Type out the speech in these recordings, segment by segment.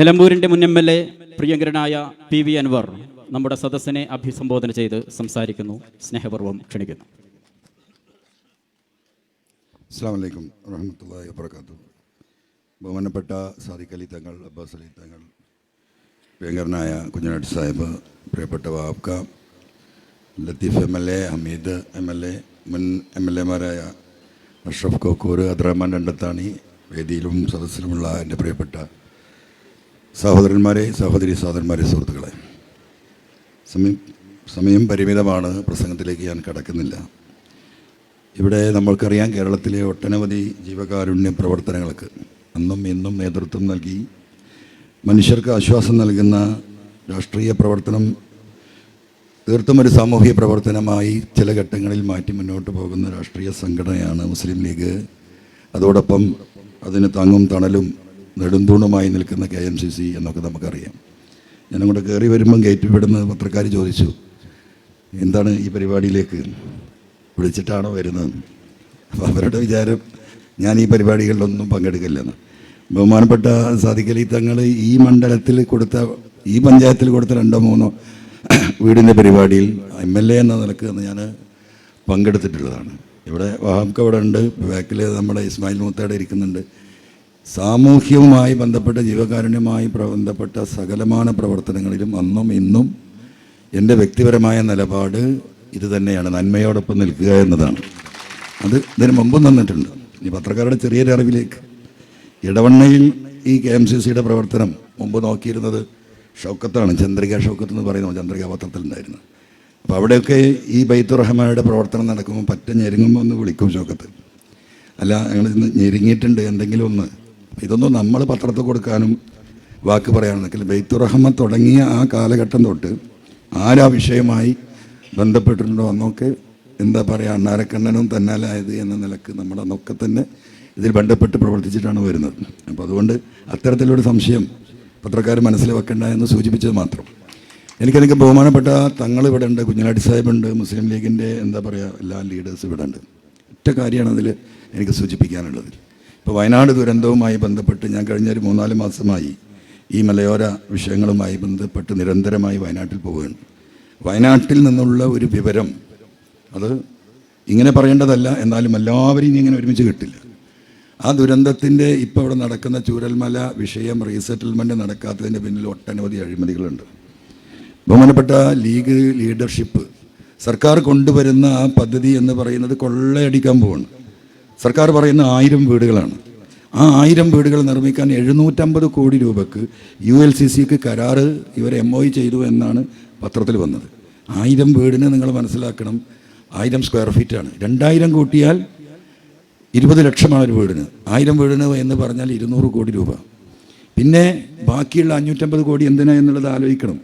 നിലമ്പൂരിന്റെ മുൻ M L A പ്രിയങ്കരനായ P V Anwar നമ്മുടെ സദസ്സിനെ അഭിസംബോധന ചെയ്ത് സംസാരിക്കുന്നു സ്നേഹപൂർവം ക്ഷണിക്കുന്നു. അസ്സാം വലൈക്കും വറഹമത്തല്ലാ ബഹുമാനപ്പെട്ട സാദിഖ് അലി തങ്ങൾ അബ്ബാസ് അലി തങ്ങൾ പ്രിയങ്കരനായ കുഞ്ഞനാട്ട് സാഹിബ് പ്രിയപ്പെട്ട വാബ്ക Latheef M L A Hameed M L A മുൻ എം എൽ എമാരായ അഷ്റഫ് കോക്കൂർ അദ്റഹ്മാൻ രണ്ടത്താണി വേദിയിലും സദസ്സിലുമുള്ള എന്റെ പ്രിയപ്പെട്ട സഹോദരന്മാരെ സഹോദരി സഹോദരന്മാരെ സുഹൃത്തുക്കളെ. സമയം സമയം പരിമിതമാണ്. പ്രസംഗത്തിലേക്ക് ഞാൻ കടക്കുന്നില്ല. ഇവിടെ നമ്മൾക്കറിയാം കേരളത്തിലെ ഒട്ടനവധി ജീവകാരുണ്യ പ്രവർത്തനങ്ങൾക്ക് അന്നും ഇന്നും നേതൃത്വം നൽകി മനുഷ്യർക്ക് ആശ്വാസം നൽകുന്ന രാഷ്ട്രീയ പ്രവർത്തനം തീർത്തും ഒരു സാമൂഹിക പ്രവർത്തനമായി ചില ഘട്ടങ്ങളിൽ മാറ്റി മുന്നോട്ട് പോകുന്ന രാഷ്ട്രീയ സംഘടനയാണ് മുസ്ലിം ലീഗ്. അതോടൊപ്പം അതിന് താങ്ങും തണലും നെടുന്തൂണുമായി നിൽക്കുന്ന കെ എം സി സി എന്നൊക്കെ നമുക്കറിയാം. ഞാനങ്ങോട്ട് കയറി വരുമ്പം ഗേറ്റിൽ വിടുന്ന പത്രക്കാർ ചോദിച്ചു എന്താണ് ഈ പരിപാടിയിലേക്ക് വിളിച്ചിട്ടാണോ വരുന്നത്? അപ്പോൾ അവരുടെ വിചാരം ഞാൻ ഈ പരിപാടികളിലൊന്നും പങ്കെടുക്കില്ലെന്ന്. ബഹുമാനപ്പെട്ട സാധിക്കലി തങ്ങൾ ഈ മണ്ഡലത്തിൽ കൊടുത്ത ഈ പഞ്ചായത്തിൽ കൊടുത്ത രണ്ടോ മൂന്നോ വീടിന്റെ പരിപാടിയിൽ എം എൽ എ എന്ന നിലയ്ക്ക് ഞാൻ പങ്കെടുത്തിട്ടുള്ളതാണ്. ഇവിടെ വഹാബ്ക്ക് അവിടെ ഉണ്ട് ബാക്കിൽ നമ്മുടെ ഇസ്മായിൽ മൂത്തേടെ ഇരിക്കുന്നുണ്ട്. സാമൂഹ്യവുമായി ബന്ധപ്പെട്ട ജീവകാരുണ്യമായി ബന്ധപ്പെട്ട സകലമാന പ്രവർത്തനങ്ങളിലും അന്നും ഇന്നും എന്റെ വ്യക്തിപരമായ നിലപാട് ഇത് തന്നെയാണ് നന്മയോടൊപ്പം നിൽക്കുക എന്നതാണ്. അത് ഇതിന് മുമ്പും തന്നിട്ടുണ്ട്. ഈ പത്രക്കാരുടെ ചെറിയൊരു അറിവിലേക്ക്. ഇടവണ്ണയിൽ ഈ കെ എം സി സിയുടെ പ്രവർത്തനം മുമ്പ് നോക്കിയിരുന്നത് ഷൗക്കത്താണ്. ചന്ദ്രിക ഷൗക്കത്ത് എന്ന് പറയുന്ന ചന്ദ്രിക പത്രത്തിലുണ്ടായിരുന്നു അപ്പോൾ അവിടെയൊക്കെ ഈ ബൈത്തുർ റഹ്മാനയുടെ പ്രവർത്തനം നടക്കുമ്പോൾ പറ്റ ഞെരുങ്ങുമ്പോൾ ഒന്ന് വിളിക്കും ഷൗക്കത്ത്. അല്ല ഞങ്ങൾ ഞെരുങ്ങിയിട്ടുണ്ട്. എന്തെങ്കിലും ഒന്ന് ഇതൊന്നും നമ്മൾ പത്രത്തിൽ കൊടുക്കാനും വാക്ക് പറയാനെങ്കിൽ ബെയ്ത്തുറഹ്മ തുടങ്ങിയ ആ കാലഘട്ടം തൊട്ട് ആരാ വിഷയമായി ബന്ധപ്പെട്ടിട്ടുണ്ടോ അന്നൊക്കെ എന്താ പറയുക അണ്ണാരക്കണ്ണനും തന്നാലായത് എന്ന നിലയ്ക്ക് നമ്മുടെ അന്നൊക്കെ തന്നെ ഇതിൽ ബന്ധപ്പെട്ട് പ്രവർത്തിച്ചിട്ടാണ് വരുന്നത്. അപ്പോൾ അതുകൊണ്ട് അത്തരത്തിലൊരു സംശയം പത്രക്കാർ മനസ്സിൽ വെക്കണ്ട എന്ന് സൂചിപ്പിച്ചത് മാത്രം. എനിക്കെനിക്ക് ബഹുമാനപ്പെട്ട തങ്ങൾ ഇവിടെ ഉണ്ട് കുഞ്ഞനാടി സാഹിബുണ്ട് മുസ്ലിം ലീഗിന്റെ എന്താ പറയുക എല്ലാ ലീഡേഴ്സും ഇവിടെ ഉണ്ട്. ഒറ്റ കാര്യമാണ് അതിൽ എനിക്ക് സൂചിപ്പിക്കാനുള്ളത്. ഇപ്പോൾ വയനാട് ദുരന്തവുമായി ബന്ധപ്പെട്ട് ഞാൻ കഴിഞ്ഞ ഒരു മൂന്നാൽ മാസമായി ഈ മലയോര വിഷയങ്ങളുമായി ബന്ധപ്പെട്ട് നിരന്തരമായി വയനാട്ടിൽ പോവുകയാണ്. വയനാട്ടിൽ നിന്നുള്ള ഒരു വിവരം അത് ഇങ്ങനെ പറയേണ്ടതല്ല. എന്നാലും എല്ലാവരെയും ഇങ്ങനെ ഒരുമിച്ച് കിട്ടില്ല. ആ ദുരന്തത്തിന്റെ ഇപ്പോൾ ഇവിടെ നടക്കുന്ന ചൂരൽമല വിഷയം റീസെറ്റിൽമെന്റ് നടക്കാത്തതിന്റെ പിന്നിൽ ഒട്ടനവധി അഴിമതികളുണ്ട്. ബഹുമാനപ്പെട്ട ലീഗ് ലീഡർഷിപ്പ് സർക്കാർ കൊണ്ടുവരുന്ന ആ പദ്ധതി എന്ന് പറയുന്നത് കൊള്ളയടിക്കാൻ പോവാണ്. സർക്കാർ പറയുന്ന ആയിരം വീടുകളാണ്. ആ ആയിരം വീടുകൾ നിർമ്മിക്കാൻ എഴുന്നൂറ്റമ്പത് കോടി രൂപക്ക് യു എൽ സി സിക്ക് കരാറ് ഇവർ എം ഒ ചെയ്തു എന്നാണ് പത്രത്തിൽ വന്നത്. ആയിരം വീടിന് നിങ്ങൾ മനസ്സിലാക്കണം ആയിരം സ്ക്വയർ ഫീറ്റാണ് രണ്ടായിരം കൂട്ടിയാൽ ഇരുപത് ലക്ഷമാണ് ഒരു വീടിന്. ആയിരം വീടിന് എന്ന് പറഞ്ഞാൽ ഇരുന്നൂറ് കോടി രൂപ. പിന്നെ ബാക്കിയുള്ള അഞ്ഞൂറ്റമ്പത് കോടി എന്തിനാ എന്നുള്ളത് ആലോചിക്കണം.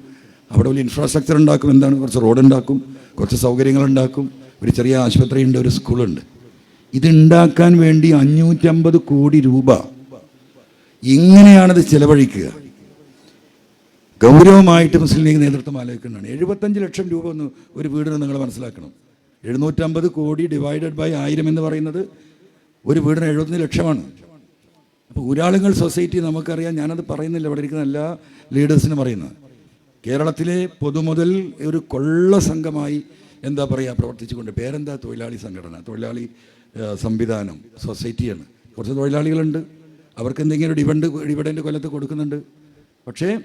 അവിടെ ഒരു ഇൻഫ്രാസ്ട്രക്ചർ ഉണ്ടാക്കും എന്താണ് കുറച്ച് റോഡ് ഉണ്ടാക്കും കുറച്ച് സൗകര്യങ്ങൾ ഉണ്ടാക്കും. ഒരു ചെറിയ ആശുപത്രിയുണ്ട് ഒരു സ്കൂളുണ്ട് ഇതുണ്ടാക്കാൻ വേണ്ടി അഞ്ഞൂറ്റമ്പത് കോടി രൂപ. ഇങ്ങനെയാണത് ചെലവഴിക്കുക. ഗൗരവമായിട്ട് മുസ്ലിം ലീഗ് നേതൃത്വം ആലോചിക്കുന്നതാണ് എഴുപത്തഞ്ച് ലക്ഷം രൂപ ഒന്ന് ഒരു വീടിന് നിങ്ങൾ മനസ്സിലാക്കണം. എഴുന്നൂറ്റമ്പത് കോടി ഡിവൈഡഡ് ബൈ ആയിരം എന്ന് പറയുന്നത് ഒരു വീടിന് എഴുപത്തഞ്ച് ലക്ഷമാണ്. അപ്പോൾ ഊരാളുങ്ങൾ സൊസൈറ്റി നമുക്കറിയാം ഞാനത് പറയുന്നില്ല ഇവിടെ ഇരിക്കുന്ന എല്ലാ ലീഡേഴ്സിനും പറയുന്നത് കേരളത്തിലെ പൊതുമുതൽ ഒരു കൊള്ള സംഘമായി എന്താ പറയുക പ്രവർത്തിച്ചുകൊണ്ട് പേരെന്താ? തൊഴിലാളി സംഘടന. തൊഴിലാളി സംവിധാനം സൊസൈറ്റിയാണ്. കുറച്ച് തൊഴിലാളികളുണ്ട്. അവർക്ക് എന്തെങ്കിലും ഒരു ഡിവണ്ട് ഡിവിഡന്റ് കൊല്ലത്ത് കൊടുക്കുന്നുണ്ട്. പക്ഷേ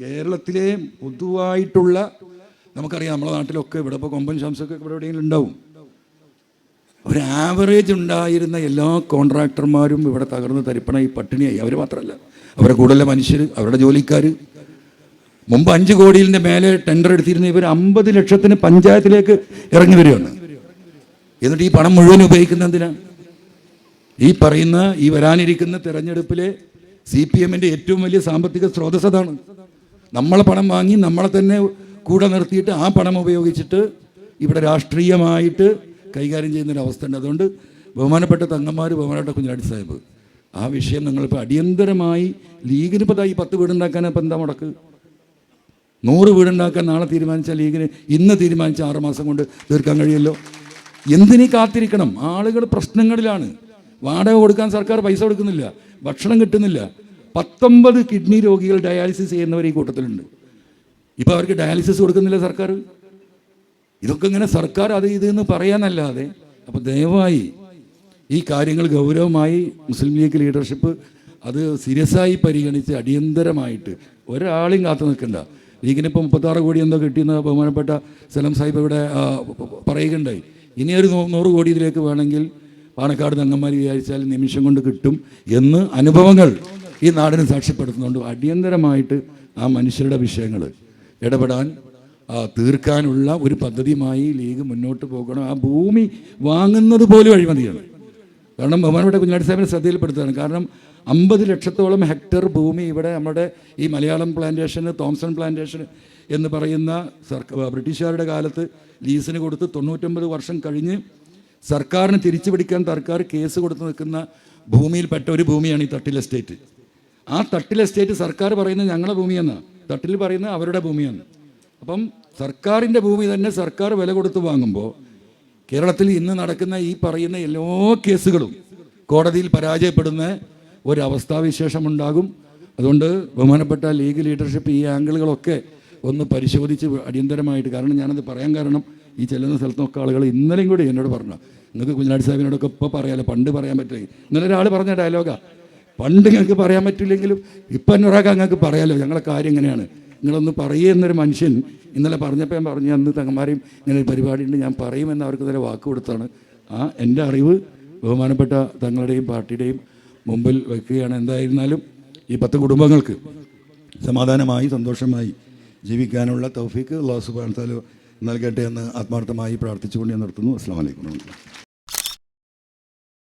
കേരളത്തിലെ പൊതുവായിട്ടുള്ള നമുക്കറിയാം നമ്മളെ നാട്ടിലൊക്കെ ഇവിടെ ഇപ്പോൾ കൊമ്പൻ ശംസൊക്കെ ഇവിടെ എവിടെയെങ്കിലും ഉണ്ടാവും. ഒരു ആവറേജ് ഉണ്ടായിരുന്ന എല്ലാ കോൺട്രാക്ടർമാരും ഇവിടെ തകർന്ന് തരിപ്പണ ഈ പട്ടിണിയായി. അവർ മാത്രമല്ല. അവരെ കൂടുതലെ മനുഷ്യർ അവരുടെ ജോലിക്കാർ മുമ്പ് അഞ്ച് കോടിയിലിന്റെ മേലെ ടെൻഡർ എടുത്തിരുന്ന ഇവർ അമ്പത് ലക്ഷത്തിന് പഞ്ചായത്തിലേക്ക് ഇറങ്ങി വരികയാണ്. എന്നിട്ട് ഈ പണം മുഴുവൻ ഉപയോഗിക്കുന്ന എന്തിനാണ് ഈ പറയുന്ന ഈ വരാനിരിക്കുന്ന തെരഞ്ഞെടുപ്പിലെ സി പി എമ്മിന്റെ ഏറ്റവും വലിയ സാമ്പത്തിക സ്രോതസ് അതാണ്. നമ്മളെ പണം വാങ്ങി നമ്മളെ തന്നെ കൂടെ നിർത്തിയിട്ട് ആ പണം ഉപയോഗിച്ചിട്ട് ഇവിടെ രാഷ്ട്രീയമായിട്ട് കൈകാര്യം ചെയ്യുന്നൊരു അവസ്ഥ ഉണ്ട്. അതുകൊണ്ട് ബഹുമാനപ്പെട്ട തങ്ങന്മാർ ബഹുമാനപ്പെട്ട കുഞ്ഞാടി സാഹിബ് ആ വിഷയം നിങ്ങളിപ്പോൾ അടിയന്തരമായി ലീഗിന് ഇപ്പോൾ ഈ പത്ത് വീടുണ്ടാക്കാൻ ഇപ്പം എന്താ മുടക്ക്? നൂറ് വീടുണ്ടാക്കാൻ നാളെ തീരുമാനിച്ച ലീഗിന് ഇന്ന് തീരുമാനിച്ച ആറ് മാസം കൊണ്ട് തീർക്കാൻ കഴിയുമല്ലോ? എന്തിനീ കാത്തിരിക്കണം? ആളുകൾ പ്രശ്നങ്ങളിലാണ്. വാടക കൊടുക്കാൻ സർക്കാർ പൈസ കൊടുക്കുന്നില്ല. ഭക്ഷണം കിട്ടുന്നില്ല. പത്തൊമ്പത് കിഡ്നി രോഗികൾ ഡയാലിസിസ് ചെയ്യുന്നവർ ഈ കൂട്ടത്തിലുണ്ട്. ഇപ്പോൾ അവർക്ക് ഡയാലിസിസ് കൊടുക്കുന്നില്ല സർക്കാർ? ഇതൊക്കെ ഇങ്ങനെ സർക്കാർ അത് ഇത് എന്ന് പറയാനല്ലാതെ അപ്പോൾ ദയവായി ഈ കാര്യങ്ങൾ ഗൗരവമായി മുസ്ലിം ലീഗ് ലീഡർഷിപ്പ് അത് സീരിയസ് ആയി പരിഗണിച്ച് അടിയന്തരമായിട്ട് ഒരാളെയും കാത്തു നിൽക്കണ്ട. ലീഗിന് ഇപ്പോൾ മുപ്പത്താറ് കോടി എന്തോ കിട്ടിയെന്ന് ബഹുമാനപ്പെട്ട സലം സാഹിബ് ഇവിടെ പറയുകയുണ്ടായി. ഇനിയൊരു ഒരു നൂറ് കോടി ഇതിലേക്ക് വേണമെങ്കിൽ പാണക്കാട് തങ്ങന്മാർ വിചാരിച്ചാൽ നിമിഷം കൊണ്ട് കിട്ടും എന്ന് അനുഭവങ്ങൾ ഈ നാടിന് സാക്ഷ്യപ്പെടുത്തുന്നുണ്ട്. അടിയന്തരമായിട്ട് ആ മനുഷ്യരുടെ വിഷയങ്ങൾ ഇടപെടാൻ തീർക്കാനുള്ള ഒരു പദ്ധതിയുമായി ലീഗ് മുന്നോട്ട് പോകണം. ആ ഭൂമി വാങ്ങുന്നത് പോലും അഴിമതിയാണ്. കാരണം ബഹുമാനപ്പെട്ട കുഞ്ഞാടി സാഹിബിനെ ശ്രദ്ധയിൽപ്പെടുത്തുകയാണ്. കാരണം അമ്പത് ലക്ഷത്തോളം ഹെക്ടർ ഭൂമി ഇവിടെ നമ്മുടെ ഈ മലയാളം പ്ലാന്റേഷന് തോംസൺ പ്ലാന്റേഷൻ എന്ന് പറയുന്ന സർക്കാർ ബ്രിട്ടീഷുകാരുടെ കാലത്ത് ലീസിന് കൊടുത്ത് തൊണ്ണൂറ്റൊമ്പത് വർഷം കഴിഞ്ഞ് സർക്കാരിന് തിരിച്ചു പിടിക്കാൻ സർക്കാർ കേസ് കൊടുത്ത് നിൽക്കുന്ന ഭൂമിയിൽപ്പെട്ട ഒരു ഭൂമിയാണ് ഈ തട്ടിൽ എസ്റ്റേറ്റ്. ആ തട്ടിൽ എസ്റ്റേറ്റ് സർക്കാർ പറയുന്നത് ഞങ്ങളുടെ ഭൂമിയെന്നാണ് തട്ടിൽ പറയുന്നത് അവരുടെ ഭൂമിയാണ്. അപ്പം സർക്കാരിന്റെ ഭൂമി തന്നെ സർക്കാർ വില കൊടുത്ത് വാങ്ങുമ്പോൾ കേരളത്തിൽ ഇന്ന് നടക്കുന്ന ഈ പറയുന്ന എല്ലാ കേസുകളും കോടതിയിൽ പരാജയപ്പെടുന്ന ഒരവസ്ഥാവിശേഷമുണ്ടാകും. അതുകൊണ്ട് ബഹുമാനപ്പെട്ട ലീഗ് ലീഡർഷിപ്പ് ഈ ആംഗിളുകളൊക്കെ ഒന്ന് പരിശോധിച്ച് അടിയന്തരമായിട്ട് കാരണം ഞാനത് പറയാൻ കാരണം ഈ ചെല്ലുന്ന സ്ഥലത്തൊക്കെ ആളുകൾ ഇന്നലെയും കൂടി എന്നോട് പറഞ്ഞു. നിങ്ങൾക്ക് കുഞ്ഞാടി സാഹിബിനോടൊക്കെ ഇപ്പോൾ പറയാമല്ലോ പണ്ട് പറയാൻ പറ്റില്ല. ഇന്നലെ ഒരാൾ പറഞ്ഞ ഡയലോഗാ പണ്ട് ഞങ്ങൾക്ക് പറയാൻ പറ്റില്ലെങ്കിലും ഇപ്പം എന്നൊരാൾക്ക് ഞങ്ങൾക്ക് പറയാമല്ലോ ഞങ്ങളുടെ കാര്യം ഇങ്ങനെയാണ്. നിങ്ങളൊന്ന് പറയേ എന്നൊരു മനുഷ്യൻ ഇന്നലെ പറഞ്ഞപ്പോൾ ഞാൻ പറഞ്ഞു അന്ന് തങ്ങന്മാരെയും ഇങ്ങനെ പരിപാടിയുണ്ട് ഞാൻ പറയുമെന്ന് അവർക്ക് തന്നെ വാക്ക് കൊടുത്താണ്. ആ എന്റെ അറിവ് ബഹുമാനപ്പെട്ട തങ്ങളുടെയും പാർട്ടിയുടെയും മുമ്പിൽ വയ്ക്കുകയാണ് എന്തായിരുന്നാലും ഈ പത്ത് കുടുംബങ്ങൾക്ക് സമാധാനമായി സന്തോഷമായി ജീവിക്കാനുള്ള തൗഫീക്ക് അള്ളാഹു സുബാൻ നൽകട്ടെ എന്ന് ആത്മാർത്ഥമായി പ്രാർത്ഥിച്ചുകൊണ്ട് ഞാൻ നിർത്തുന്നു. അസ്സാം വലൈക്കും